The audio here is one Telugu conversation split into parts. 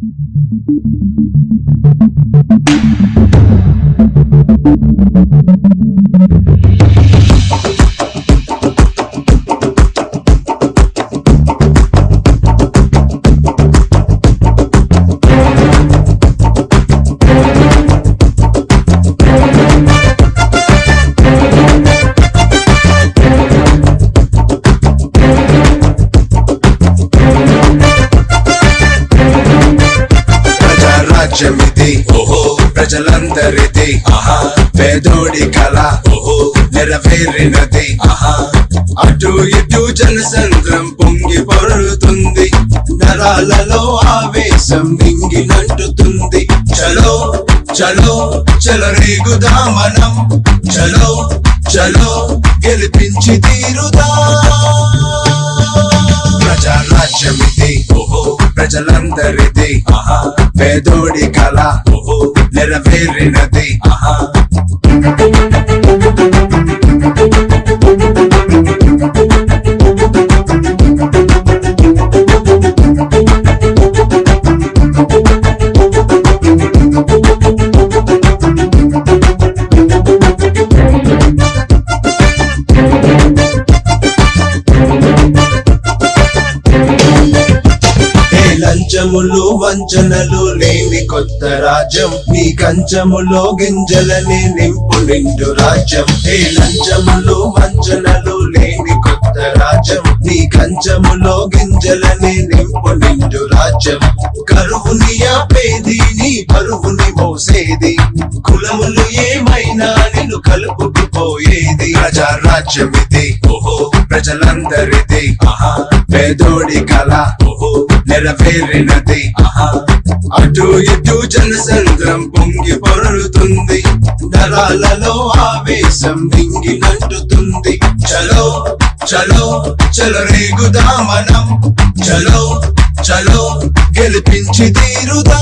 Thank you. ప్రజారాజ్యమిది ఓహో ప్రజలందరిది. ఆహా పేదోడి కళ. ఓహో నెరవేరినది. ఆహా అటు ఇటు జనసంద్రం పొంగి పొరుతుంది నరాలలో ఆవేశం నింగి నంటుతుంది. చలో చలో చలరేగుదా మనం చలో చలో గెలిపించి తీరు ప్రజలందరిది. పేదోడి కళ. ఓహో. నెరవేరినది. కంచములు వంచనలు లేని కొత్త రాజ్యం. నీ కంచములో గింజలని నింపు నిండు రాజ్యం. ఏ లంచములు వంచనలు లేని కొత్త రాజ్యం. నీ కంచములో గింజలని నింపు నిండు రాజ్యం. కరువుని ఆపేది నీ పరువుని మోసేది. కులములు ఏమైనా నిన్ను కలుపుకుపోయేది. ప్రజారాజ్యం ఇది ఓహో ప్రజలందరిది. ఆహా పేదోడి కళ. ఓహో నెరవేరినది ఆహా. అటు ఇటు జనసంద్రం పొంగి పొరులుతుంది. నరాలలో ఆవేశం నింగినంటుతుంది చలో చలో చలో రేగుదా మనం చలో చలో గెలిపించి తీరుదా.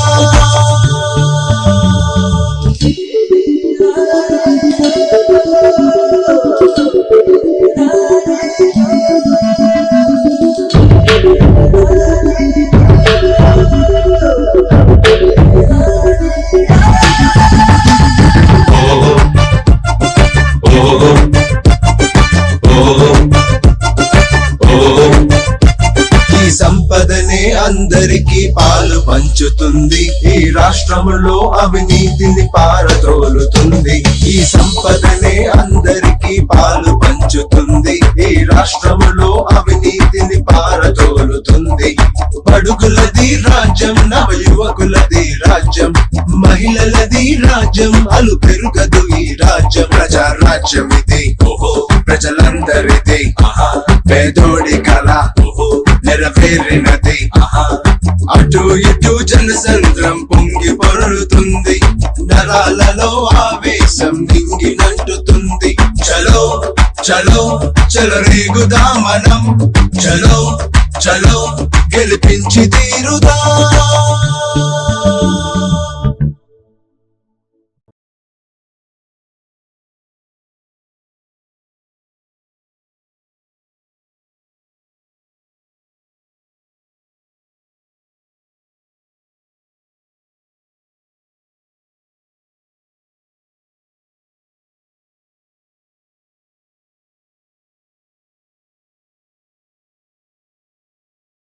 సంపదనే అందరికీ పాలు పంచుతుంది. ఈ రాష్ట్రములో అవినీతిని పారద్రోలుతుంది. ఈ సంపదనే అందరికీ పాలు పంచుతుంది. ఈ రాష్ట్రములో అవినీతిని పారదోలుతుంది పడుగులది రాజ్యం నవ యువకులది రాజ్యం. మహిళలది రాజ్యం అలు పెరుగదు ఈ రాజ్యం. ప్రజా రాజ్యం ఇది ప్రజలందరిది. పేదోడి పేరినది అటు ఇటు జనసంద్రం పొంగి పొరులుతుంది నరాలలో ఆవేశం నింగి నంటుతుంది. చలో చలో చలో రేగుదా మనం చలో చలో గెలిపించి తీరుదా.